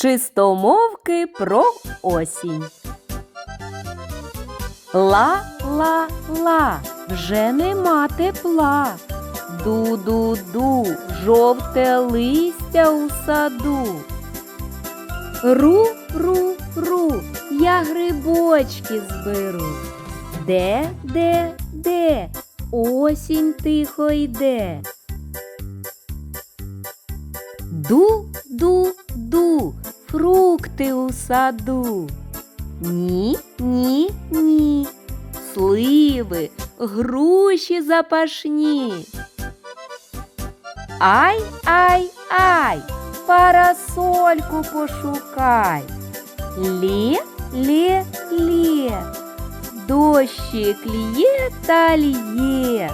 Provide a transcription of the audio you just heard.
Чистомовки про осінь. Ла-ла-ла, вже нема тепла. Ду-ду-ду, жовте листя у саду. Ру-ру-ру, я грибочки зберу. Де, де, де, осінь тихо йде. Ду-ду-ду, фрукти у саду. Ні, ні, ні. Сливи, груші запашні. Ай, ай, ай, парасольку пошукай. Лє, лє, лє, дощик лє та лє.